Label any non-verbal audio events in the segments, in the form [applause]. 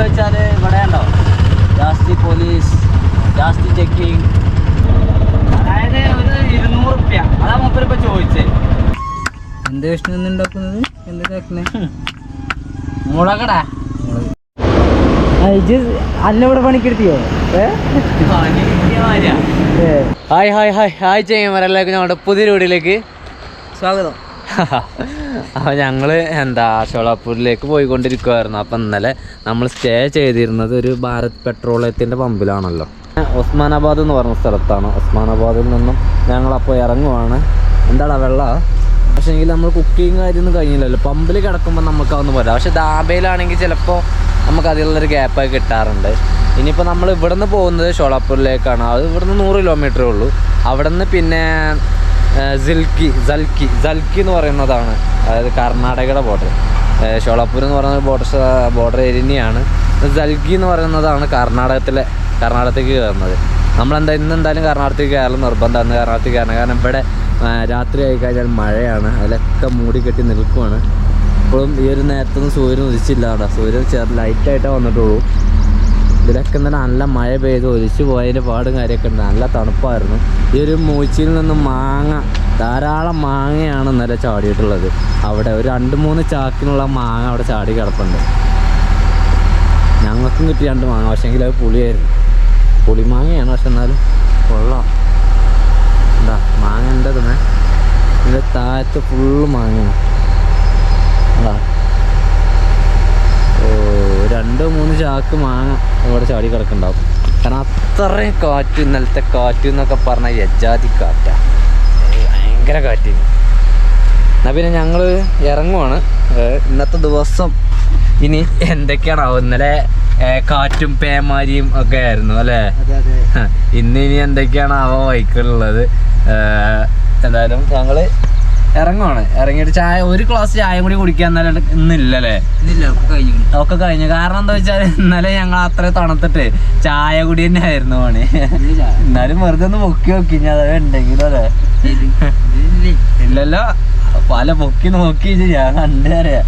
എന്താ വെച്ചാൽ ഇവിടെ ഉണ്ടോ? ജാസ്തി പോലീസ് ജാസ്തി ചെക്കിങ് അതായത് ഒരു ഇരുന്നൂറ് റുപ്യ. അതാ മൂപ്പര് ഇപ്പൊ ചോദിച്ചേ. എന്ത് വിഷ്ണു ഉണ്ടാക്കുന്നത് എന്താ കേൾക്കണേ മുളകടാ. അല്ല ഇവിടെ പണിക്കെടുത്തിയോ? Hi hi hi. ഹായ് ചെയ്യുമ്പോഴല്ലേക്ക് ഞങ്ങളുടെ പുതിയ വീടിലേക്ക് സ്വാഗതം. [laughs] അപ്പോൾ ഞങ്ങൾ എന്താ ഷോളാപ്പൂരിലേക്ക് പോയിക്കൊണ്ടിരിക്കുമായിരുന്നു അപ്പം ഇന്നലെ നമ്മൾ സ്റ്റേ ചെയ്തിരുന്നത് ഒരു ഭാരത് പെട്രോളിയത്തിന്റെ പമ്പിലാണല്ലോ. ഒസ്മാനാബാദ് എന്ന് പറഞ്ഞ സ്ഥലത്താണ്. ഒസ്മാനാബാദിൽ നിന്നും ഞങ്ങളപ്പോൾ ഇറങ്ങുവാണ്. എന്താടാ വെള്ളം? പക്ഷേ എങ്കിൽ നമ്മൾ കുക്കിങ് കാര്യമൊന്നും കഴിഞ്ഞില്ലല്ലോ. പമ്പിൽ കിടക്കുമ്പോൾ നമുക്ക് അതൊന്നും പോരാ. പക്ഷേ ദാബയിലാണെങ്കിൽ ചിലപ്പോൾ നമുക്ക് അതിലുള്ളൊരു ഗ്യാപ്പൊക്കെ കിട്ടാറുണ്ട്. ഇനിയിപ്പോൾ നമ്മൾ ഇവിടെ നിന്ന് പോകുന്നത് ഷോളാപ്പൂരിലേക്കാണ് അത് ഇവിടുന്ന് നൂറ് കിലോമീറ്ററേ ഉള്ളൂ. അവിടെ നിന്ന് പിന്നെ സിൽക്കി സൽക്കി സൽക്കി എന്ന് പറയുന്നതാണ്. അതായത് കർണാടകയുടെ ബോർഡർ ഷോളാപ്പൂർ എന്ന് പറയുന്ന ബോർഡർ ബോർഡർ ഏരിയയാണ് സൽക്കി എന്ന് പറയുന്നതാണ് കർണാടകത്തിലെ കർണാടകത്തേക്ക് കയറുന്നത്. നമ്മളെന്താ ഇന്ന് എന്തായാലും കർണാടകത്തേക്ക് കയറലും നിർബന്ധമാണ് കർണാടകത്തേക്ക് കയറണം. കാരണം ഇവിടെ രാത്രി ആയി കഴിഞ്ഞാൽ മഴയാണ്. അതിലൊക്കെ മൂടിക്കെട്ടി നിൽക്കുവാണ്. ഇപ്പോഴും ഈ ഒരു നേരത്തൊന്നും സൂര്യൻ ഉദിച്ചില്ല കേട്ടോ. സൂര്യൻ ചെറു ലൈറ്റായിട്ടേ വന്നിട്ടുള്ളൂ. ഇതിലൊക്കെ തന്നെ നല്ല മഴ പെയ്ത് ഒലിച്ചു പോയതിന്റെ പാടും കാര്യമൊക്കെ ഉണ്ട്. നല്ല തണുപ്പായിരുന്നു. ഈ ഒരു മൂച്ചിയിൽ നിന്ന് മാങ്ങ ധാരാളം മാങ്ങയാണ് ഇന്നലെ ചാടിയിട്ടുള്ളത്. അവിടെ ഒരു രണ്ട് മൂന്ന് ചാക്കിനുള്ള മാങ്ങ അവിടെ ചാടി കിടപ്പുണ്ട്. ഞങ്ങൾക്കും കിട്ടി രണ്ട് മാങ്ങ പക്ഷേങ്കിൽ അത് പുളിയായിരുന്നു. പുളിമാങ്ങയാണ് പക്ഷെ എന്നാലും കൊള്ളാം. എന്താ മാങ്ങ ഉണ്ട് തന്നെ ഇതിന്റെ താഴത്ത് ഫുള്ള് മാങ്ങയാണ്. എന്താ രണ്ട് മൂന്ന് ചാക്ക് മാങ്ങ ഇവിടെ ചാടി കിടക്കുന്നുണ്ടാവും. കാരണം അത്രയും കാറ്റ് ഇന്നലത്തെ കാറ്റ് എന്നൊക്കെ പറഞ്ഞാൽ യജാതി കാറ്റാ. ഏയ് ഭയങ്കര കാറ്റ്. എന്നാൽ പിന്നെ ഞങ്ങൾ ഇറങ്ങുവാണ്. ഇന്നത്തെ ദിവസം ഇനി എന്തൊക്കെയാണാവും? ഇന്നലെ കാറ്റും പേമാരിയും ഒക്കെ ആയിരുന്നു അല്ലേ? ഇന്ന് ഇനി എന്തൊക്കെയാണ് വൈക്കുള്ളത് എന്തായാലും ഞങ്ങൾ ഇറങ്ങുവാണ്. ഇറങ്ങിയിട്ട് ചായ ഒരു ഗ്ലാസ് ചായ കൂടി കുടിക്കാൻ എന്നാലും ഇന്നില്ലല്ലേ? ഒക്കെ കഴിഞ്ഞു. കാരണം എന്താ വെച്ചാൽ ഇന്നലെ ഞങ്ങൾ അത്ര തണുത്തിട്ട് ചായ കൂടി തന്നെ ആയിരുന്നു പണി. എന്നാലും വെറുതെ ഒന്ന് പൊക്കി നോക്കി ഞാൻ അത് ഉണ്ടെങ്കിലും അല്ലേ? ഇല്ലല്ലോ. പല പൊക്കി നോക്കി ഞാൻ കണ്ടറിയാ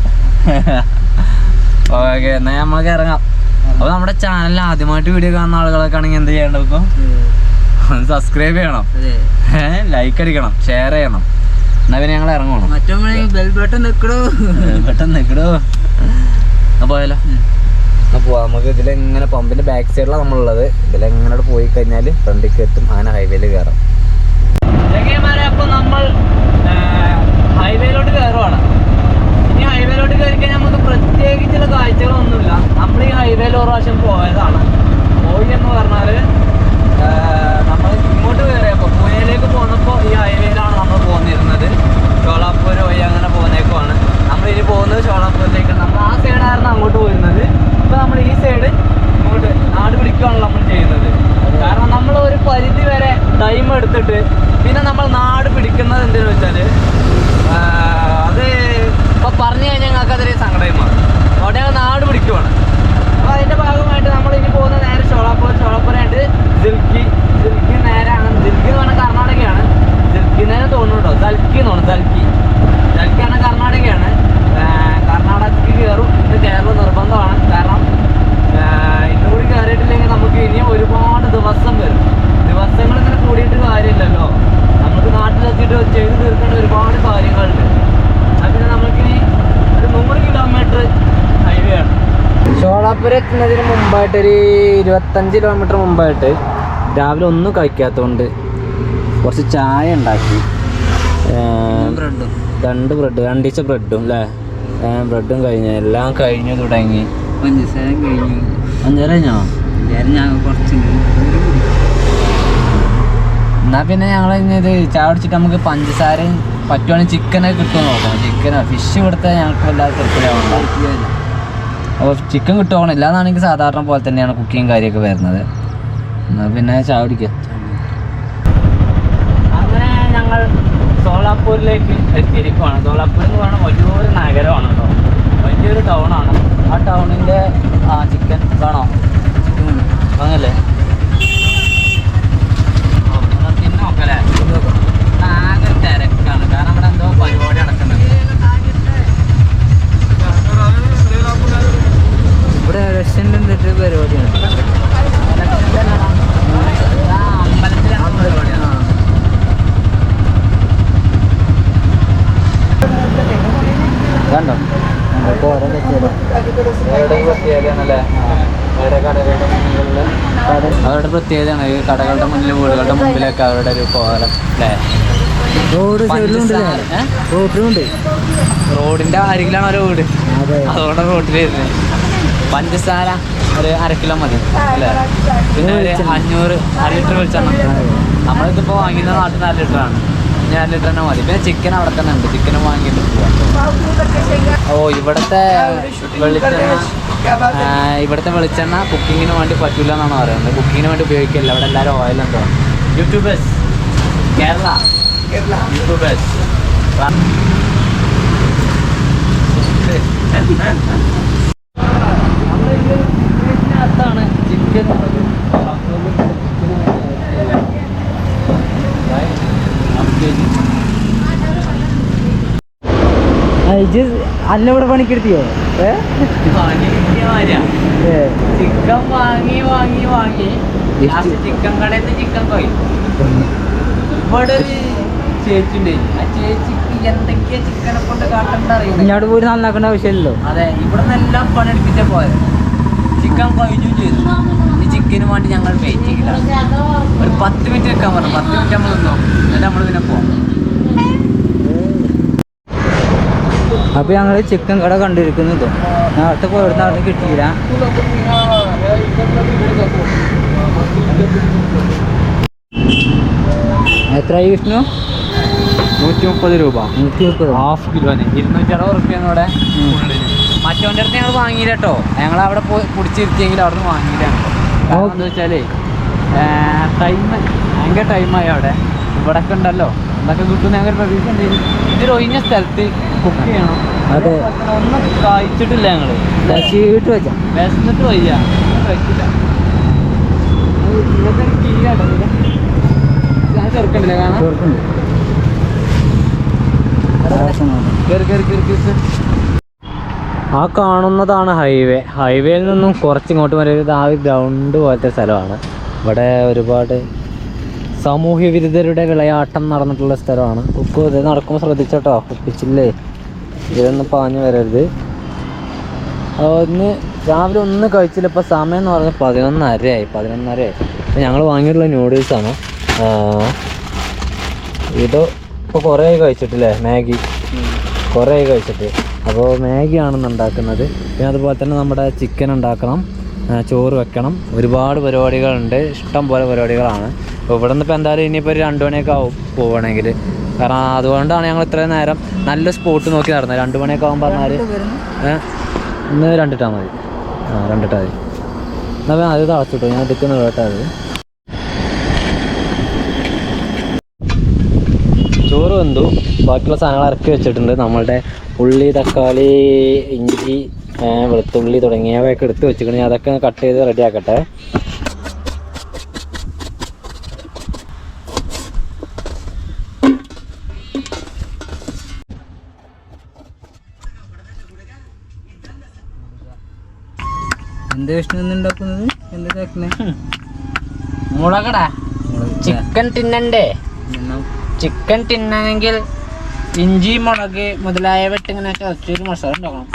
ഓക്കെ എന്നാ നമ്മൾക്ക് ഇറങ്ങാം. അപ്പൊ നമ്മുടെ ചാനലിൽ ആദ്യമായിട്ട് വീഡിയോ കാണുന്ന ആളുകളൊക്കെ ആണെങ്കിൽ എന്ത് ചെയ്യണം ഇപ്പൊ? സബ്സ്ക്രൈബ് ചെയ്യണം. ലൈക്ക് അടിക്കണം. ഷെയർ ചെയ്യണം. എന്നാ പിന്നെ ഞങ്ങൾ ഇറങ്ങണം പെട്ടെന്ന് ബെൽ ബട്ടൺ നിക്കടോ. പോയാലോ? നമുക്ക് ഇതിലെങ്ങനെ പമ്പിന്റെ ബാക്ക് സൈഡിലാണ് നമ്മളുള്ളത്. ഇതിലെങ്ങനെ പോയി കഴിഞ്ഞാൽ ഫ്രണ്ടിലേക്ക് എത്തും. അങ്ങനെ ഹൈവേയിൽ കയറാം അപ്പൊ നമ്മൾ ഹൈവേയിലോട്ട് കയറുവാണ് ഇനി ഹൈവേയിലോട്ട് കയറി കഴിഞ്ഞാൽ നമുക്ക് പ്രത്യേകിച്ചുള്ള കാഴ്ചകളൊന്നുമില്ല നമ്മൾ ഈ ഹൈവേയിൽ ഒരു പ്രാവശ്യം പോയതാണ് പോയി എന്ന് പറഞ്ഞാൽ നമ്മൾ ഇങ്ങോട്ട് കയറിയപ്പോൾ പൂനെയിലേക്ക് പോന്നപ്പോൾ ഈ ഹൈവേയിലാണ് നമ്മൾ പോന്നിരുന്നത് ഷോളാപ്പൂർ വഴി അങ്ങനെ പോകുന്നേക്കുമാണ് നമ്മൾ ഇനി പോകുന്നത് ഷോളാപ്പൂരിലേക്ക് നമ്മൾ ആ സൈഡായിരുന്നു അങ്ങോട്ട് പോയിരുന്നത് ഇപ്പൊ നമ്മൾ ഈ സൈഡ് ഇങ്ങോട്ട് നാട് പിടിക്കുകയാണല്ലോ നമ്മൾ ചെയ്യുന്നത് കാരണം നമ്മൾ ഒരു പരിധി വരെ ടൈം എടുത്തിട്ട് പിന്നെ നമ്മൾ നാട് പിടിക്കുന്നത് എന്തെന്ന് വെച്ചാൽ ആ, അത് ഇപ്പൊ പറഞ്ഞു കഴിഞ്ഞാൽ ഞങ്ങൾക്ക് അതൊരു സങ്കടമായി മാറും അവിടെ ഞങ്ങൾ നാട് പിടിക്കുവാണ് അപ്പൊ അതിന്റെ ഭാഗമായിട്ട് നമ്മൾ ഇനി പോകുന്ന നേരെ ഷോളാപ്പൂർ ഷോളാപ്പൂരായിട്ട് ദിൽക്കി ദിൽക്കി നേരെ ആണ് ദിൽക്കി എന്ന് പറഞ്ഞാൽ കർണാടകയാണ് ദിൽക്കി നേരെ തോന്നുന്നുണ്ടോ ദൽക്കി എന്ന് തോന്നുന്നു ദൽക്കി ദൽക്കിയാണ് കർണാടകയാണ് ആ, കർണാടകത്തിൽ കയറും ഇത് കേരളം നിർബന്ധമാണ് കാരണം ആ, ഇന്നും കൂടി കയറിയിട്ടില്ലെങ്കിൽ നമുക്ക് ഇനിയും ഒരുപാട് ദിവസം വരും ദിവസങ്ങൾ ഇങ്ങനെ കൂടിയിട്ട് കാര്യമില്ലല്ലോ നമുക്ക് നാട്ടിലെത്തിയിട്ട് ചെയ്ത് തീർക്കേണ്ട ഒരുപാട് കാര്യങ്ങളുണ്ട് അതിന് നമുക്കിനി ഒരു നൂറ് കിലോമീറ്റർ ഹൈവേ ആണ് എത്തുന്നതിന് മുമ്പായിട്ട് ഒരു ഇരുപത്തഞ്ച് കിലോമീറ്റർ മുമ്പായിട്ട് രാവിലെ ഒന്നും കഴിക്കാത്തതുകൊണ്ട് കുറച്ച് ചായ ഉണ്ടാക്കി. രണ്ട് ബ്രെഡ് രണ്ടീച്ച ബ്രെഡും അല്ലേ ബ്രെഡും കഴിഞ്ഞു എല്ലാം കഴിഞ്ഞു തുടങ്ങി. പഞ്ചസാര കഴിഞ്ഞു. അഞ്ചര കഴിഞ്ഞോ? ഞാൻ കുറച്ചുണ്ട് എന്നാ പിന്നെ ഞങ്ങൾ ഇത് ചായ കുടിച്ചിട്ട് നമുക്ക് പഞ്ചസാരയും പറ്റുവാണെങ്കിൽ ചിക്കനൊക്കെ കിട്ടുമോ നോക്കാം. ചിക്കനോ ഫിഷ് കൊടുത്താൽ ഞങ്ങൾക്ക് വല്ലാതെ തൃപ്തിയാവണ്ട. അപ്പോൾ ചിക്കൻ കിട്ടുമോ ഇല്ലാന്നാണെങ്കിൽ സാധാരണ പോലെ തന്നെയാണ് കുക്കിങ് കാര്യമൊക്കെ വരുന്നത്. എന്നാൽ പിന്നെ ചായ അങ്ങനെ ഞങ്ങൾ സോളാപ്പൂരിലേക്ക് എത്തിയിരിക്കുവാണ്. സോളാപ്പൂർ എന്ന് പറയുന്നത് വലിയൊരു നഗരമാണ് കേട്ടോ. വലിയൊരു ടൗണാണ് ആ ടൗണിന്റെ ആ ചിക്കൻ വേണോ? അങ്ങനല്ലേ തിന്നോക്കല്ലേ ആകെ തിരക്കാണ്. കാരണം ഇവിടെ എന്തോ പരിപാടി നടക്കുന്നുണ്ട്. ഇവിടെ ഇലക്ഷന്റെ എന്തൊരു പരിപാടിയാണ്. അവരുടെ പ്രത്യേകതയാണ് ഈ കടകളുടെ മുന്നിൽ വീടുകളുടെ മുമ്പിലൊക്കെ അവരുടെ ഒരു കോലം അല്ലേ? റോഡിന്റെ ആരെങ്കിലാണ് അവരുടെ വീട്? അതുകൊണ്ടാണ് റോഡിൽ പഞ്ചസാര ഒരു അര കിലോ മതി അല്ലേ? പിന്നെ ഒരു അഞ്ഞൂറ് അര ലിറ്റർ വെളിച്ചെണ്ണ. നമ്മളിതിപ്പോൾ വാങ്ങിയത് നാട്ടിൽ നാല് ലിറ്ററാണ് ഇനി അര ലിറ്റർ തന്നെ മതി. പിന്നെ ചിക്കൻ അവിടെ തന്നെ ഉണ്ട്. ചിക്കൻ വാങ്ങിയിട്ട് പോവാം. ഓ ഇവിടുത്തെ വെളിച്ചെണ്ണ ഇവിടുത്തെ വെളിച്ചെണ്ണ കുക്കിങ്ങിന് വേണ്ടി പറ്റില്ല എന്നാണ് പറയുന്നത്. കുക്കിങ്ങിന് വേണ്ടി ഉപയോഗിക്കില്ല അവിടെ എല്ലാവരും എന്തോ യൂട്യൂബേഴ്സ് കേരള. യൂട്യൂബേഴ്സ് അകത്താണ് ചിക്കൻ അല്ല ഇവിടെ പണിക്കെടുത്തിയോ? ചിക്കൻ വാങ്ങി വാങ്ങി വാങ്ങി. ചിക്കൻ കടയിൽ ചിക്കൻ പോയി. ഇവിടെ ഒരു ചേച്ചി ഉണ്ട്. ആ ചേച്ചിക്ക് എന്തൊക്കെയാ ചിക്കനെ കൊണ്ട് കാട്ടണ്ട ഇങ്ങോട്ട് പോയി നന്നാക്കേണ്ട ആവശ്യമില്ലല്ലോ. അതെ ഇവിടെ നിന്നെല്ലാം പണിയെടുപ്പിച്ച പോയത്. ചിക്കൻ കഴിഞ്ഞു ചെയ്തു ഈ ചിക്കന് വേണ്ടി ഞങ്ങൾ വെയിറ്റ് ചെയ്യില്ല ഒരു പത്ത് മിനിറ്റ് വെക്കാൻ പറഞ്ഞു. പത്ത് മിനിറ്റ് നമ്മൾ നിന്നോ. എന്നിട്ട് നമ്മൾ പിന്നെ പോവാം. അപ്പോൾ ഞങ്ങൾ ചിക്കൻ കട കണ്ടിരിക്കുന്നത് നേരത്തെ പോയിരുന്ന അവിടെ കിട്ടിയില്ല. എത്രയായി വിഷ്ണു? നൂറ്റി മുപ്പത് രൂപ. നൂറ്റി മുപ്പത് ഹാഫ് കിലോന്. ഇരുന്നൂറ്റി അറുപത് റുപ്യാണ് മറ്റവന്റെ അടുത്ത് ഞങ്ങൾ വാങ്ങിയില്ല കേട്ടോ ഞങ്ങൾ അവിടെ പോയി കുടിച്ചിരുത്തിയെങ്കിൽ അവിടെ നിന്ന് വാങ്ങിയില്ല. കാരണം എന്താ വെച്ചാലേ ടൈം ഭയങ്കര ടൈമായി അവിടെ. ഇവിടൊക്കെ ഉണ്ടല്ലോ. എന്തൊക്കെ കിട്ടും ഞങ്ങൾ പ്രതീക്ഷ ഉണ്ടായിരുന്നു ഇതൊരു ഒഴിഞ്ഞ സ്ഥലത്ത് കുക്ക് ചെയ്യണം അതെ. ഒന്നും കഴിച്ചിട്ടില്ല ഞങ്ങൾ. വിശന്നിട്ട് വയ്യ. കഴിച്ചില്ല. ഞാൻ ചെറുക്കണ്ടില്ല കാണാൻ ആ കാണുന്നതാണ് ഹൈവേ. ഹൈവേയിൽ നിന്നും കുറച്ചിങ്ങോട്ട് വരെ ആ ഗ്രൗണ്ട് പോലത്തെ സ്ഥലമാണ്. ഇവിടെ ഒരുപാട് സാമൂഹ്യ വിരുദ്ധരുടെ വിളയാട്ടം നടന്നിട്ടുള്ള സ്ഥലമാണ്. ഉപ്പ് ഇത് നടക്കുമ്പോൾ ശ്രദ്ധിച്ചോട്ടോ. ഉപ്പിച്ചില്ലേ? ഇതൊന്നും പാഞ്ഞു വരരുത്. ഒന്ന് രാവിലെ ഒന്നും കഴിച്ചില്ല. ഇപ്പോൾ സമയം എന്ന് പറഞ്ഞാൽ പതിനൊന്നരയായി. പതിനൊന്നരയായി. അപ്പോൾ ഞങ്ങൾ വാങ്ങിയിട്ടുള്ള നൂഡിൽസാണ്. ഇത് ഇപ്പോൾ കുറേ ആയി കഴിച്ചിട്ടില്ലേ? മാഗി. കുറേ ആയി കഴിച്ചിട്ട്. അപ്പോൾ മാഗിയാണെന്ന് ഉണ്ടാക്കുന്നത്. പിന്നെ അതുപോലെ തന്നെ നമ്മുടെ ചിക്കൻ ഉണ്ടാക്കണം. ചോറ് വെക്കണം. ഒരുപാട് പരിപാടികളുണ്ട്. ഇഷ്ടം പോലെ പരിപാടികളാണ്. അപ്പോൾ ഇവിടെ നിന്ന് ഇപ്പോൾ എന്തായാലും ഇനിയിപ്പോൾ ഒരു രണ്ട് മണിയൊക്കെ ആവും പോവുകയാണെങ്കിൽ കാരണം അതുകൊണ്ടാണ് ഞങ്ങൾ ഇത്രയും നേരം നല്ല സ്പോട്ട് നോക്കി നടന്നത്. രണ്ട് മണിയൊക്കെ ആകുമ്പോൾ പറഞ്ഞാൽ ഇന്ന് രണ്ടിട്ടാൽ മതി. ആ രണ്ടിട്ടാൽ മതി. എന്നാൽ അത് തളച്ചിട്ടോ ഞാൻ എടുക്കുന്ന കേട്ടോ അത്. ചോറ് വെന്തു. ബാക്കിയുള്ള സാധനങ്ങൾ ഇറക്കി വെച്ചിട്ടുണ്ട്. നമ്മളുടെ ഉള്ളി തക്കാളി ഇഞ്ചി വെളുത്തുള്ളി തുടങ്ങിയവയൊക്കെ എടുത്ത് വെച്ചിട്ടുണ്ട്. ഞാൻ അതൊക്കെ കട്ട് ചെയ്ത് റെഡി എന്ത് വിഷ്ണു ഉണ്ടാക്കുന്നത്? എന്ത് മുളകട. ചിക്കൻ തിന്നണ്ടേ? ചിക്കൻ തിന്നണമെങ്കിൽ ഇഞ്ചി മുളക് മുതലായവ ഇട്ടിങ്ങനെ ചതച്ചൊരു മസാല ഉണ്ടാക്കണം.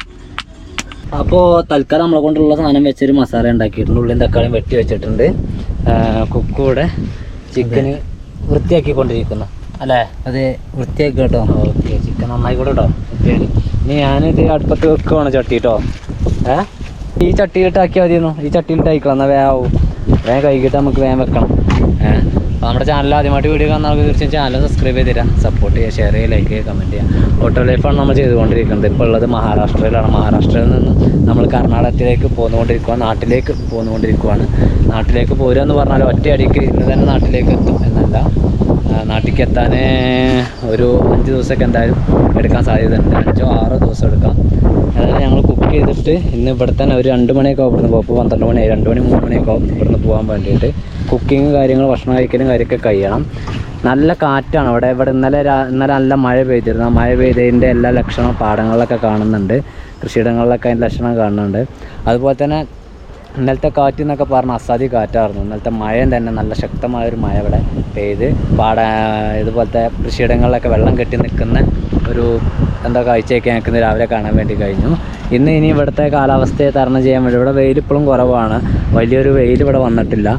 അപ്പോൾ തൽക്കാലം നമ്മളെ കൊണ്ടുള്ള സാധനം വെച്ചൊരു മസാല ഉണ്ടാക്കിയിട്ടുണ്ട്. ഉള്ളിയും തക്കാളിയും വെട്ടി വെച്ചിട്ടുണ്ട്. കുക്കൂടെ ചിക്കന് വൃത്തിയാക്കിക്കൊണ്ടിരിക്കുന്നു. അല്ലേ? അതെ വൃത്തിയാക്കി കേട്ടോ ഓക്കെ. ചിക്കൻ നന്നായി കൂടെ കേട്ടോ ഇനി ഞാനിത് അടുപ്പത്ത് വെക്കുവാണ് ചട്ടി കേട്ടോ ഏ? ഈ ചട്ടിയിലിട്ടാക്കിയാൽ മതിയെന്നു? ഈ ചട്ടിയിലിട്ട് ആയിക്കണം എന്നാൽ വേഗം വേഗം കഴുകിയിട്ട് നമുക്ക് വേഗം വെക്കണം. ഏഹ് നമ്മുടെ ചാനൽ ആദ്യമായിട്ട് വീഡിയോ കാണുന്ന ആൾക്ക് തീർച്ചയായും ചാനൽ സബ്സ്ക്രൈബ് ചെയ്ത് തരാം. സപ്പോർട്ട് ചെയ്യുക ഷെയർ ചെയ്യുക ലൈക്ക് ചെയ്യുക കമന്റ് ചെയ്യുക. ഓട്ടോ ലൈഫാണ് നമ്മൾ ചെയ്തുകൊണ്ടിരിക്കുന്നത്. ഇപ്പോൾ ഉള്ളത് മഹാരാഷ്ട്രയിലാണ്. മഹാരാഷ്ട്രയിൽ നിന്ന് നമ്മൾ കർണാടകത്തിലേക്ക് പോന്നുകൊണ്ടിരിക്കുകയാണ് നാട്ടിലേക്ക് പോന്നുകൊണ്ടിരിക്കുകയാണ് നാട്ടിലേക്ക് പോരുക എന്ന് പറഞ്ഞാൽ ഒറ്റയടിക്ക് ഇന്ന് തന്നെ നാട്ടിലേക്ക് എത്തും എന്നല്ല. നാട്ടിലേക്ക് എത്താൻ ഒരു അഞ്ച് ദിവസമൊക്കെ എന്തായാലും എടുക്കാൻ സാധ്യതയുണ്ട്. അഞ്ചോ ആറോ ദിവസം എടുക്കാം. അതായത് ഞങ്ങൾ കുക്ക് ചെയ്തിട്ട് ഇന്ന് ഇവിടെ തന്നെ ഒരു രണ്ട് മണിയൊക്കെ ആവും ഇവിടുന്ന് പോകും പന്ത്രണ്ട് മണിയായി രണ്ട് മണി മൂന്ന് മണിയൊക്കെ ആവും ഇവിടുന്ന് പോകാൻ വേണ്ടിയിട്ട്. കുക്കിങ്ങും കാര്യങ്ങൾ ഭക്ഷണം കഴിക്കലും കാര്യമൊക്കെ കഴിയണം. നല്ല കാറ്റാണ് അവിടെ. ഇവിടെ ഇന്നലെ ഇന്നലെ നല്ല മഴ പെയ്തിരുന്നു. മഴ പെയ്തതിന്റെ എല്ലാ ലക്ഷണവും പാടങ്ങളിലൊക്കെ കാണുന്നുണ്ട്. കൃഷിയിടങ്ങളിലൊക്കെ അതിന്റെ ലക്ഷണം കാണുന്നുണ്ട്. അതുപോലെ തന്നെ ഇന്നലത്തെ കാറ്റ് എന്നൊക്കെ പറഞ്ഞ അസാധി കാറ്റായിരുന്നു. ഇന്നലത്തെ മഴയും തന്നെ നല്ല ശക്തമായൊരു മഴ ഇവിടെ പെയ്ത് പാട ഇതുപോലത്തെ കൃഷിയിടങ്ങളിലൊക്കെ വെള്ളം കെട്ടി നിൽക്കുന്ന ഒരു എന്താ കാഴ്ചയൊക്കെ ഞങ്ങൾക്ക് ഇന്ന് രാവിലെ കാണാൻ വേണ്ടി കഴിഞ്ഞു. ഇന്ന് ഇനി ഇവിടുത്തെ കാലാവസ്ഥയെ തരണം ചെയ്യാൻ വേണ്ടി ഇവിടെ വെയിൽ ഇപ്പോഴും കുറവാണ്. വലിയൊരു വെയിൽ ഇവിടെ വന്നിട്ടില്ല.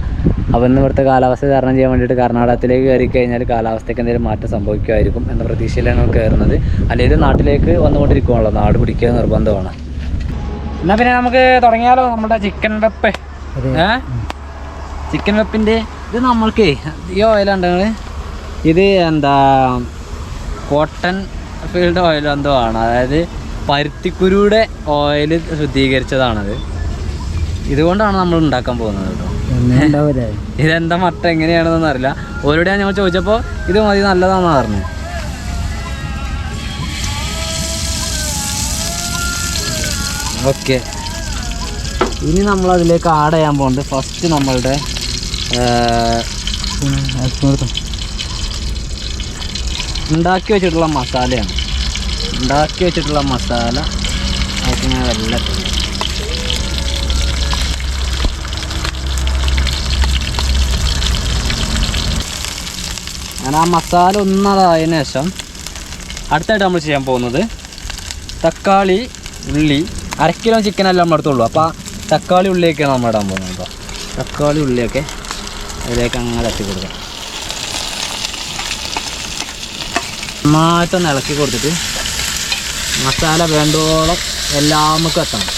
അപ്പോൾ ഇന്ന് ഇവിടുത്തെ കാലാവസ്ഥ തരണം ചെയ്യാൻ വേണ്ടിയിട്ട് കർണാടകത്തിലേക്ക് കയറി കഴിഞ്ഞാൽ കാലാവസ്ഥയ്ക്ക് എന്തെങ്കിലും മാറ്റം സംഭവിക്കുമായിരിക്കും എന്ന പ്രതീക്ഷയിലാണ് കയറുന്നത്. അല്ലെങ്കിൽ നാട്ടിലേക്ക് വന്നുകൊണ്ടിരിക്കുവാണല്ലോ. നാട് പിടിക്കുക നിർബന്ധമാണ്. എന്നാൽ പിന്നെ നമുക്ക് തുടങ്ങിയാലോ നമ്മുടെ ചിക്കൻ വെപ്പ് ചിക്കൻ വെപ്പിന്റെ ഇത് നമ്മൾക്ക് ഈ ഓയിലുണ്ട് ഇത് എന്താ കോട്ടൺ ഫീൽഡ് ഓയിൽ എന്തോ ആണ്. അതായത് പരുത്തിക്കുരുയുടെ ഓയിൽ ശുദ്ധീകരിച്ചതാണത്. ഇതുകൊണ്ടാണ് നമ്മൾ ഉണ്ടാക്കാൻ പോകുന്നത് കേട്ടോ. ഇതെന്താ മട്ട എങ്ങനെയാണെന്നൊന്നും അറിയില്ല. ഓരോടെ ഞങ്ങൾ ചോദിച്ചപ്പോൾ ഇത് മതി നല്ലതാണെന്ന് പറഞ്ഞു. ഓക്കെ ഇനി നമ്മൾ അതിലേക്ക് ആഡ് ചെയ്യാൻ പോകുന്നത് ഫസ്റ്റ് നമ്മളുടെ ഉണ്ടാക്കി വെച്ചിട്ടുള്ള മസാലയാണ് ഉണ്ടാക്കി വെച്ചിട്ടുള്ള മസാല അതിലേക്ക് ഞാൻ ഇട്ടു. ഞാൻ ആ മസാല ഒന്നതായതിനു ശേഷം അടുത്തായിട്ട് നമ്മൾ ചെയ്യാൻ പോകുന്നത് തക്കാളി ഉള്ളി അര കിലോ ചിക്കനല്ല നമ്മുടെ അടുത്തുള്ളൂ. അപ്പോൾ തക്കാളി ഉള്ളിയൊക്കെയാണ് നമ്മൾ ഇടാൻ പോകുന്നത് അപ്പോൾ തക്കാളി ഉള്ളിയൊക്കെ അതിലേക്ക് അങ്ങനെ തട്ടി കൊടുക്കാം. നന്നായിട്ടൊന്ന് ഇളക്കി കൊടുത്തിട്ട് മസാല വേണ്ടോളം എല്ലാം നമുക്ക് എത്തണം.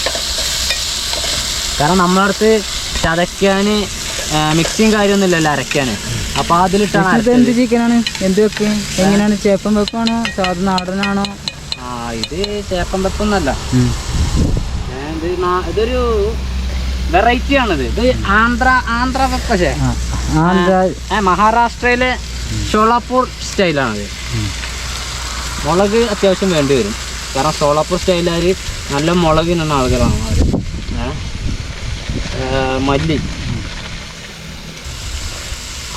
കാരണം നമ്മളടുത്ത് ചതയ്ക്കാൻ മിക്സിയും കാര്യമൊന്നുമില്ലല്ലോ അരയ്ക്കാൻ അപ്പോൾ അതിലിട്ടാണ് എന്ത് ചിക്കനാണ് എന്ത് വെക്കും? എങ്ങനെയാണ്? ചേപ്പം വെപ്പാണോ സാധാ നാടനാണോ? ആ ഇത് ചേപ്പം വെപ്പൊന്നല്ല. ഇത് ഇതൊരു വെറൈറ്റി ആണിത്. ഇത് ആന്ധ്ര ആന്ധ്ര പക്ഷേ ആന്ധ്ര മഹാരാഷ്ട്രയിലെ ഷോളാപ്പൂർ സ്റ്റൈലാണിത്. മുളക് അത്യാവശ്യം വേണ്ടി വരും. കാരണം സോളാപ്പൂർ സ്റ്റൈലാർ നല്ല മുളകിനുള്ള ആളുകളാണ് അവർ മല്ലി.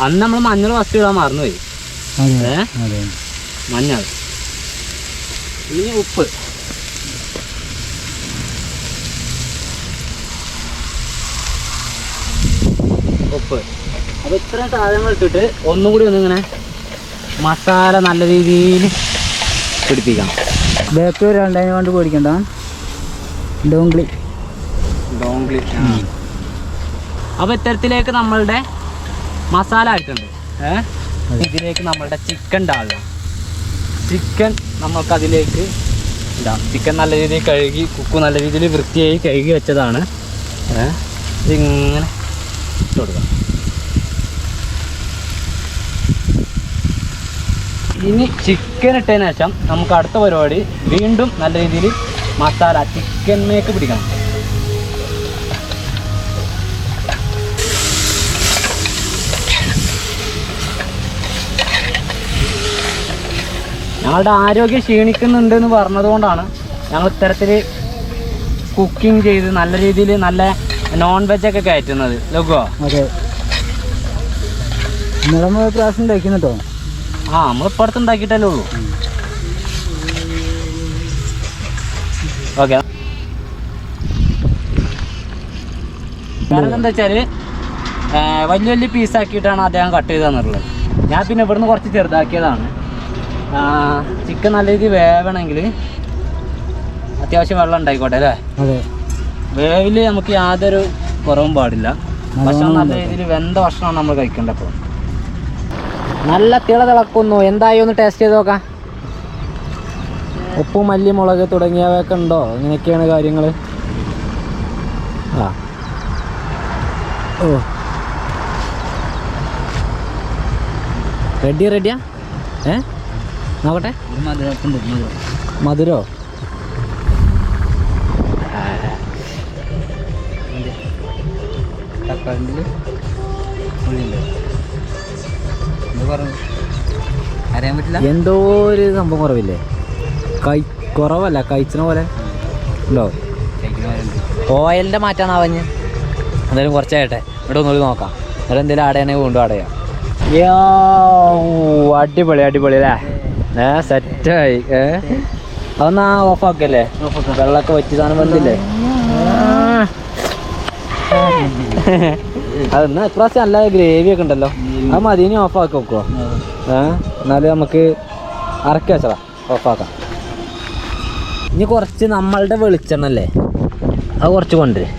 അന്ന് നമ്മൾ മഞ്ഞൾ ഫസ്റ്റ് ഇടാൻ മറന്നുപോയി. മഞ്ഞൾ. ഇനി ഉപ്പ്. ഉപ്പ്. അപ്പോൾ ഇത്രയും സാധനങ്ങൾ ഇട്ടിട്ട് ഒന്നും കൂടി ഒന്ന് ഇങ്ങനെ മസാല നല്ല രീതിയിൽ പിടിപ്പിക്കണം ബേക്കറി രണ്ടായിരം കൊണ്ട് പേടിക്കണ്ട. ഡോങ്ക്ലി ഡോംഗ്ലി അപ്പോൾ ഇത്തരത്തിലേക്ക് നമ്മളുടെ മസാല ആയിട്ടുണ്ട്. ഇതിലേക്ക് നമ്മളുടെ ചിക്കൻ ഡാളുക ചിക്കൻ നമുക്ക് അതിലേക്ക് ഇടാം. ചിക്കൻ നല്ല രീതിയിൽ കഴുകി കുക്കു നല്ല രീതിയിൽ വൃത്തിയായി കഴുകി വെച്ചതാണ്. ഇതിങ്ങനെ ഇട്ട് കൊടുക്കാം. ഇനി ചിക്കൻ ഇട്ടതിന് ശേഷം നമുക്ക് അടുത്ത പരിപാടി വീണ്ടും നല്ല രീതിയിൽ മസാല ചിക്കൻ മേക്ക് പിടിക്കണം. ഞങ്ങളുടെ ആരോഗ്യം ക്ഷീണിക്കുന്നുണ്ട് എന്ന് പറഞ്ഞതുകൊണ്ടാണ് ഞങ്ങൾ ഇത്തരത്തിൽ കുക്കിംഗ് ചെയ്ത് നല്ല രീതിയിൽ നല്ല നോൺ വെജ് ഒക്കെ കയറ്റുന്നത്. ലഘുവോ? അതെ. നമ്മൾ പ്രാവശ്യം ഉണ്ടാക്കുന്നു കേട്ടോ ആ നമ്മൾ ഇപ്പോൾ അടുത്ത് ഉണ്ടാക്കിയിട്ടല്ലേ ഉള്ളൂ. ഓക്കെ. കാരണം എന്താ വെച്ചാൽ വലിയ വലിയ പീസാക്കിയിട്ടാണ് അദ്ദേഹം കട്ട് ചെയ്ത് തന്നിട്ടുള്ളത്. ഞാൻ പിന്നെ ഇവിടുന്ന് കുറച്ച് ചെറുതാക്കിയതാണ്. ചിക്കൻ നല്ല രീതിയിൽ വേവണമെങ്കിൽ അത്യാവശ്യം വെള്ളം ഉണ്ടായിക്കോട്ടെ അല്ലേ? അതെ. വേവിൽ നമുക്ക് യാതൊരു കുറവും പാടില്ല. ഭക്ഷണം നല്ല രീതിയിൽ വെന്ത ഭക്ഷണമാണ് നമ്മൾ കഴിക്കേണ്ടത് അപ്പോൾ. നല്ല തിള തിളക്കുന്നു. എന്തായി ഒന്ന് ടേസ്റ്റ് ചെയ്ത് നോക്കാം. ഉപ്പ് മല്ലി മുളക് തുടങ്ങിയവയൊക്കെ ഉണ്ടോ? ഇങ്ങനെയൊക്കെയാണ് കാര്യങ്ങൾ ആ. ഓ. റെഡി റെഡിയാ ഏ? നോക്കട്ടെ. മധുരം? ഉള്ളിന്റെ എന്താ പറഞ്ഞു? അറിയാൻ പറ്റില്ല? എന്തോ ഒരു സംഭവം കുറവില്ലേ? കൈ കുറവല്ല കഴിച്ചണ പോലെ. ഉണ്ടോ? ഓയിലിന്റെ മാറ്റാണ് അവഞ്ഞ് എന്തായാലും കുറച്ചായിട്ടെ ഇവിടെ ഒന്നുകൂടി നോക്കാം. എന്നിട്ട് എന്തെങ്കിലും അടയാണെങ്കിൽ വീണ്ടും അടയാം അടിപൊളി അടിപൊളി അല്ലേ? ഏ സെറ്റായി ഏ? അതൊന്നാ ഓഫാക്കല്ലേ വെള്ളമൊക്കെ വറ്റി സാധനം വന്നില്ലേ? അതെന്നാ ഇപ്രാവശ്യം നല്ല ഗ്രേവി ഒക്കെ ഉണ്ടല്ലോ. അത് ഇനി ഓഫാക്കി വെക്കുവോ? ഏ എന്നാലും നമുക്ക് അറക്കി ഓഫ് ഓഫാക്കാം ഇനി കുറച്ച് നമ്മളുടെ വെളിച്ചെണ്ണ അല്ലേ? അത് കുറച്ച് കൊണ്ടുവരും.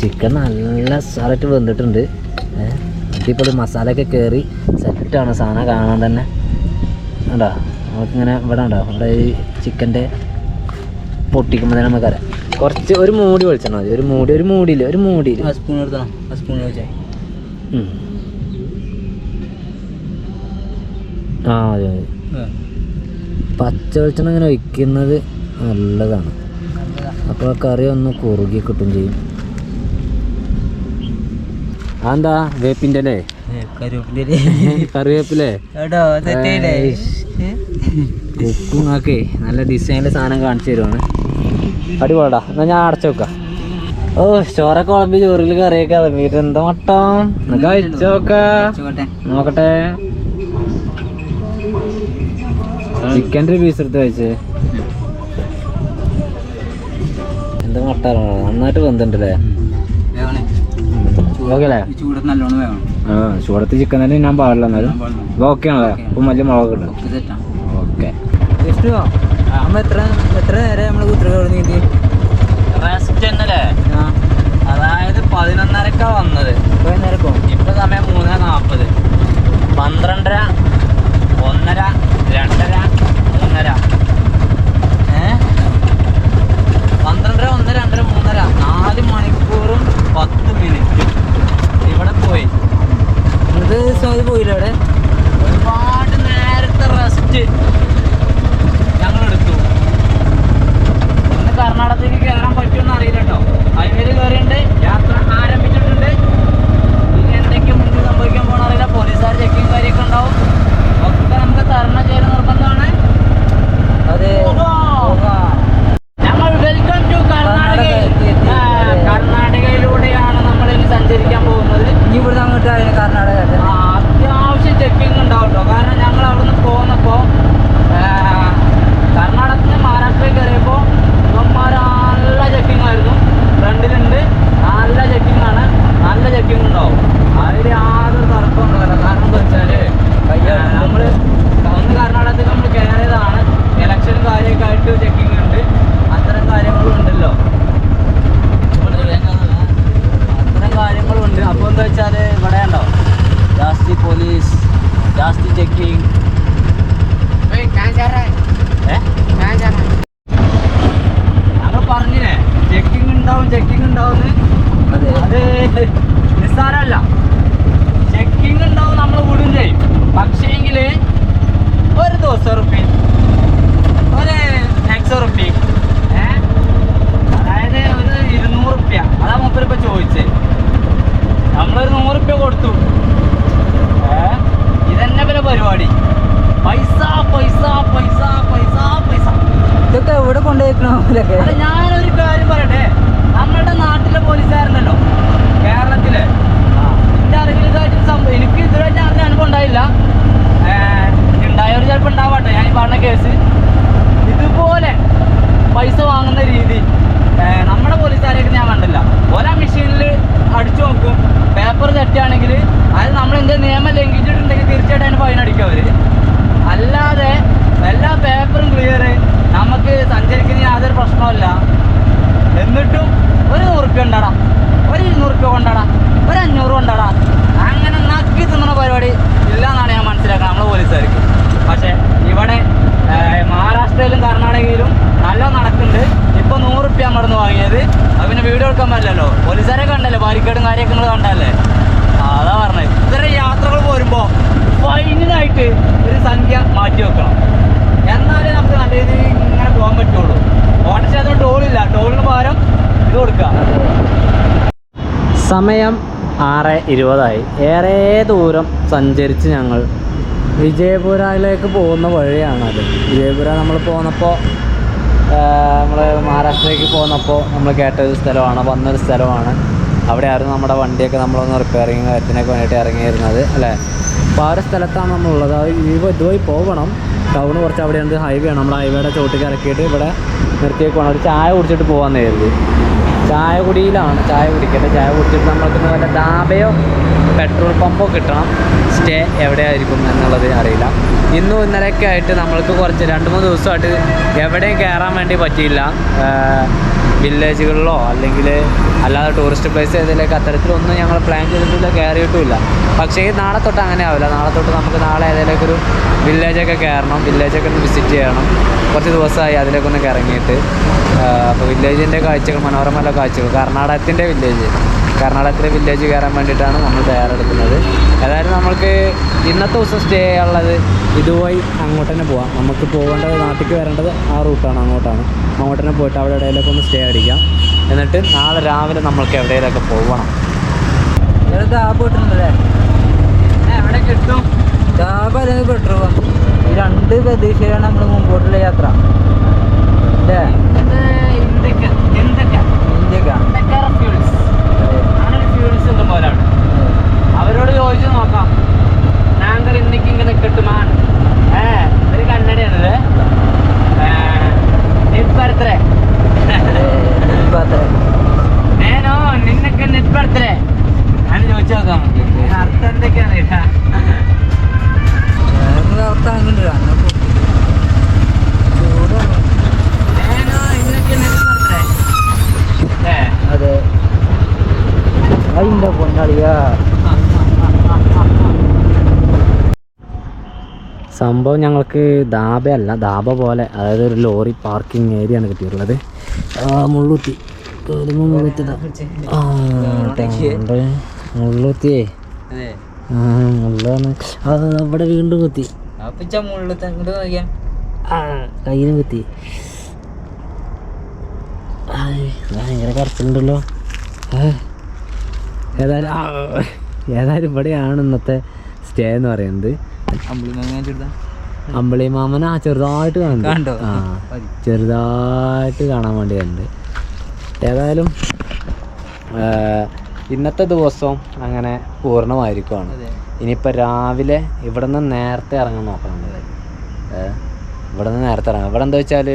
ചിക്കൻ നല്ല സാറായിട്ട് വെന്തിട്ടുണ്ട്. ഇപ്പോൾ മസാല ഒക്കെ കയറി സെറ്റാണ് സാധനം കാണാൻ തന്നെ. ഉണ്ടോ നമുക്കിങ്ങനെ ഇവിടെ ഉണ്ടോ ഇവിടെ ഈ ചിക്കന്റെ പൊട്ടിക്കുമ്പോൾ തന്നെ നമുക്കറിയാം കുറച്ച് ഒരു മൂടി വെളിച്ചെണ്ണ മതി. ഒരു മൂടി ഒരു മൂടിയില്ല ഒരു മൂടിയിൽ ആ സ്പൂൺ എടുത്താ? സ്പൂൺ. ആ മതി മതി പച്ച വെളിച്ചെണ്ണ ഇങ്ങനെ ഒഴിക്കുന്നത് നല്ലതാണ്. അപ്പോൾ ആ കറി ഒന്ന് കുറുകി കിട്ടും ചെയ്യും. അതെന്താ? വേപ്പിന്റെ അല്ലേ? [laughs] കറിവേപ്പിലേ? എടോ തെറ്റേലേ കുക്കും ആക്കേ നല്ല ഡിസൈനിലെ സാധനം കാണിച്ചു തരുവാണ്. അടിപൊളിടാ. എന്നാ ഞാൻ അടച്ചു വെക്കാം. ഓ ചോറൊക്കെ കുളമ്പി ചോറിൽ കറിയൊക്കെ ഇറങ്ങിയിട്ട് എന്താ മട്ടം? നോക്കട്ടെ. ചിക്കൻ ഒരു പീസ് എടുത്ത് കഴിച്ച്. എന്താ മട്ടാ നന്നായിട്ട് വെന്തുണ്ടല്ലേ? ചൂടത്ത് ചിക്കൻ തന്നെ ഞാൻ പാടില്ല എന്നാലും. ഓക്കെ ആണല്ലേ അപ്പം വലിയ മുളക് ഇടും ഓക്കെ. അമ്മ എത്ര എത്ര നേരം നമ്മൾ കുത്തിരി നീന്തി? റെസ്റ്റ് എന്നല്ലേ? അതായത് പതിനൊന്നരക്ക വന്നത്. നേരം ഇപ്പൊ സമയം മൂന്ന് നാപ്പത്. പന്ത്രണ്ടര ഒന്നര രണ്ടര മൂന്നര. ഏ? പന്ത്രണ്ടര ഒന്നര രണ്ടര മൂന്നര. നാല് മണിക്കൂറും പത്ത് മിനിറ്റും ഇവിടെ പോയി. ഇത് പോയില്ല അവിടെ? ഒരുപാട് നേരത്തെ റെസ്റ്റ് ഞങ്ങൾ എടുത്തു ഇന്ന് കർണാടകത്തേക്ക് കയറാൻ പറ്റുമെന്ന് അറിയില്ലട്ടോ അതിന് കയറിയുണ്ട് യാത്ര ആരംഭിച്ചിട്ടുണ്ട് സമയം ആറ് ഇരുപതായി. ഏറെ ദൂരം സഞ്ചരിച്ച് ഞങ്ങൾ വിജയപുരയിലേക്ക് പോകുന്ന വഴിയാണത്. വിജയപുര നമ്മൾ പോന്നപ്പോൾ നമ്മൾ മഹാരാഷ്ട്രയിലേക്ക് പോന്നപ്പോൾ നമ്മൾ കേട്ടൊരു സ്ഥലമാണ് വന്നൊരു സ്ഥലമാണ്. അവിടെയായിരുന്നു നമ്മുടെ വണ്ടിയൊക്കെ നമ്മളൊന്ന് റിപ്പയറിങ് കാര്യത്തിനൊക്കെ വേണ്ടിയിട്ട് ഇറങ്ങിയിരുന്നത് അല്ലേ? അപ്പോൾ ആ ഒരു സ്ഥലത്താണ് നമ്മളുള്ളത്. അത് ഈ ഇതുപോയി പോകണം. ടൗൺ കുറച്ച് അവിടെയുണ്ട് ഹൈവേ ആണ്. നമ്മൾ ഹൈവേയുടെ ചോട്ടിൽ ഇറക്കിയിട്ട് ഇവിടെ നിർത്തിയേക്കുവാണ്. ഒരു ചായ കുടിച്ചിട്ട് പോകാമെന്ന് കരുതി. ചായ കുടിയിലാണ് ചായ കുടിക്കട്ടെ ചായ കുടിച്ചിട്ട് നമ്മൾക്ക് വല്ല ധാബയോ പെട്രോൾ പമ്പോ കിട്ടണം. സ്റ്റേ എവിടെയായിരിക്കും എന്നുള്ളത് അറിയില്ല. ഇന്നും ഇന്നലെയൊക്കെ ആയിട്ട് നമ്മൾക്ക് കുറച്ച് രണ്ട് മൂന്ന് ദിവസമായിട്ട് എവിടെയും കയറാൻ വേണ്ടി പറ്റിയില്ല. വില്ലേജുകളിലോ അല്ലെങ്കിൽ അല്ലാതെ ടൂറിസ്റ്റ് പ്ലേസ് ഏതിലേക്ക് അത്തരത്തിലൊന്നും ഞങ്ങൾ പ്ലാൻ ചെയ്തിട്ടില്ല കയറിയിട്ടുമില്ല. പക്ഷേ നാളെ തൊട്ട് അങ്ങനെ ആവില്ല. നാളെ തൊട്ട് നമുക്ക് നാളെ ഏതെങ്കിലുമൊക്കെ ഒരു വില്ലേജൊക്കെ കയറണം. വില്ലേജൊക്കെ ഒന്ന് വിസിറ്റ് ചെയ്യണം. കുറച്ച് ദിവസമായി അതിലേക്കൊന്ന് ഇറങ്ങിയിട്ട് അപ്പോൾ വില്ലേജിന്റെ കാഴ്ചകൾ മനോഹരമല്ല കാഴ്ചകൾ കർണാടകത്തിന്റെ വില്ലേജ് കർണാടകത്തിലെ വില്ലേജ് കയറാൻ വേണ്ടിയിട്ടാണ് നമ്മൾ തയ്യാറെടുക്കുന്നത്. ഏതായാലും നമ്മൾക്ക് ഇന്നത്തെ ദിവസം സ്റ്റേ ഉള്ളത് ഇതുവഴി അങ്ങോട്ട് തന്നെ പോവാം. നമുക്ക് പോകേണ്ടത് നാട്ടിലേക്ക് വരേണ്ടത് ആ റൂട്ടാണ് അങ്ങോട്ടാണ്. അങ്ങോട്ട് തന്നെ പോയിട്ട് അവിടെ ഇടയിലൊക്കെ ഒന്ന് സ്റ്റേ അടിക്കാം. എന്നിട്ട് നാളെ രാവിലെ നമ്മൾക്ക് എവിടെയെങ്കിലൊക്കെ പോകണം എവിടെ കിട്ടും? അല്ലെങ്കിൽ ഈ രണ്ട് പ്രതീക്ഷയാണ് നമ്മൾ മുമ്പോട്ടുള്ള യാത്ര. അല്ലേ? അവരോട് ചോദിച്ചു നോക്കാം. ഞങ്ങൾ ഇന്നിക്ക് ഇങ്ങനെ കിട്ടുമാൻ ഏ ഒരു കന്നഡയാണത് നിപ്പർത്തരെ നേനോ നിന്നൊക്കെ നിപ്പർത്തരെ ഞാൻ ചോദിച്ചു നോക്കാം. ഇതിന് അർത്ഥം അങ്ങനെ ചൂടാണ്. നേനോ ഇന്നൊക്കെ അതെ അതിന്റെ പൊന്നാളിയാ സംഭവം ഞങ്ങൾക്ക് ധാബയല്ല ധാബ പോലെ അതായത് ഒരു ലോറി പാർക്കിംഗ് ഏരിയ ആണ് കിട്ടിയിട്ടുള്ളത്. ആ മുള്ളുത്തി. മുള്ളുത്തിയേ. അതെ. ആ മുള്ളാണ്. അവിടെ വീണ്ടും കുത്തി. കയ്യിലും കുത്തി. ഭയങ്കര കറച്ചിലുണ്ടല്ലോ ഏതായാലും ഏതായാലും ഇവിടെയാണ് ഇന്നത്തെ സ്റ്റേ എന്ന് പറയുന്നത്. അമ്പിളി മാമന ചെറുതായിട്ട് കാണുന്നുണ്ട്. ആ ചെറുതായിട്ട് കാണാൻ വേണ്ടി ഉണ്ട് ഏതായാലും ഇന്നത്തെ ദിവസം അങ്ങനെ പൂർണമായിരിക്കുവാണ്. ഇനിയിപ്പോൾ രാവിലെ ഇവിടെ നിന്ന് നേരത്തെ ഇറങ്ങാൻ നോക്കണം. ഇവിടെ നിന്ന് നേരത്തെ ഇറങ്ങാം. ഇവിടെ എന്താ വെച്ചാൽ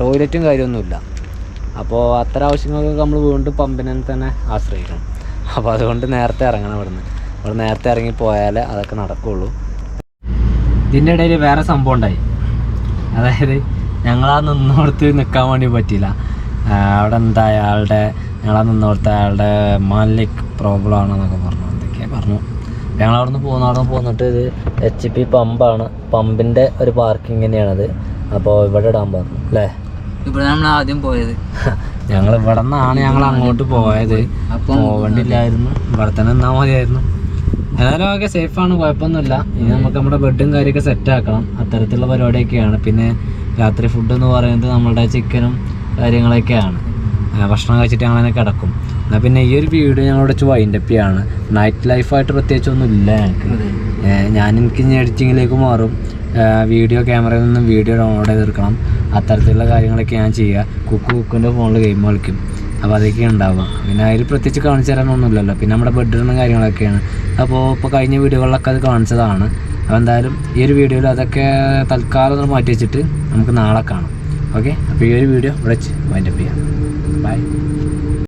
ടോയ്ലറ്റും കാര്യമൊന്നുമില്ല. അപ്പോൾ അത്തരം ആവശ്യങ്ങൾക്കൊക്കെ നമ്മൾ വീണ്ടും പമ്പിനെ തന്നെ ആശ്രയിക്കണം. അപ്പോൾ അതുകൊണ്ട് നേരത്തെ ഇറങ്ങണം ഇവിടുന്ന്. ഇവിടെ നേരത്തെ ഇറങ്ങി പോയാലേ അതൊക്കെ നടക്കുകയുള്ളൂ ഇതിന്റെ ഇടയിൽ വേറെ സംഭവം ഉണ്ടായി. അതായത് ഞങ്ങളാ നിന്നോടത്ത് നിൽക്കാൻ വേണ്ടി പറ്റിയില്ല. അവിടെ എന്താ അയാളുടെ ഞങ്ങളാ നിന്നോടത്ത് അയാളുടെ മാലിക് പ്രോബ്ലം ആണെന്നൊക്കെ പറഞ്ഞു. എന്തൊക്കെയാ പറഞ്ഞു. ഞങ്ങൾ അവിടെ നിന്ന് പോകുന്ന അവിടെ പോന്നിട്ട് ഇത് എച്ച് പി പമ്പാണ് പമ്പിന്റെ ഒരു പാർക്കിംഗ് തന്നെയാണത്. അപ്പോൾ ഇവിടെ ഇടാൻ പറഞ്ഞു. അല്ലേ? ഇവിടെ നമ്മൾ ആദ്യം പോയത്. [laughs] ഞങ്ങൾ ഇവിടെ നിന്നാണ് ഞങ്ങൾ അങ്ങോട്ട് പോയത്. പോവണ്ടില്ലായിരുന്നു. ഇവിടെ തന്നെ നിന്നാൽ മതിയായിരുന്നു. ഏതായാലും ഒക്കെ സേഫാണ് കുഴപ്പമൊന്നുമില്ല. ഇനി നമുക്ക് നമ്മുടെ ബെഡും കാര്യമൊക്കെ സെറ്റ് ആക്കണം. അത്തരത്തിലുള്ള പരിപാടിയൊക്കെയാണ്. പിന്നെ രാത്രി ഫുഡ് എന്ന് പറയുന്നത് നമ്മുടെ ചിക്കനും കാര്യങ്ങളൊക്കെയാണ്. ഭക്ഷണം കഴിച്ചിട്ട് ഞങ്ങളങ്ങനെ കിടക്കും. എന്നാൽ പിന്നെ ഈ ഒരു വീഡിയോ ഞങ്ങളോട് വെച്ച് വൈൻഡപ്പ് ചെയ്യാണ്. നൈറ്റ് ലൈഫായിട്ട് പ്രത്യേകിച്ചൊന്നും ഇല്ല ഞങ്ങൾക്ക്. ഞാൻ എനിക്ക് ഇനി എഡിറ്റിങ്ങിലേക്ക് മാറും. വീഡിയോ ക്യാമറയിൽ നിന്നും വീഡിയോ ഡൗൺലോഡ് ചെയ്തെടുക്കണം. അത്തരത്തിലുള്ള കാര്യങ്ങളൊക്കെ ഞാൻ ചെയ്യുക. കുക്ക് കുക്കിന്റെ ഫോണിൽ ഗെയിം കളിക്കും. അപ്പോൾ അതൊക്കെ ഉണ്ടാവുക. പിന്നെ അതിൽ പ്രത്യേകിച്ച് കാണിച്ചു തരാനൊന്നുമില്ലല്ലോ. പിന്നെ നമ്മുടെ ബെഡ്റൂമും കാര്യങ്ങളൊക്കെയാണ്. അപ്പോൾ ഇപ്പോൾ കഴിഞ്ഞ വീഡിയോകളിലൊക്കെ അത് കാണിച്ചതാണ്. അപ്പോൾ എന്തായാലും ഈ ഒരു വീഡിയോയിൽ അതൊക്കെ തൽക്കാലം ഒന്ന് മാറ്റി വെച്ചിട്ട് നമുക്ക് നാളെ കാണാം. ഓക്കെ? അപ്പോൾ ഈ ഒരു വീഡിയോ ഇവിടെ വൈൻഡപ്പ് ചെയ്യാം. ബൈ.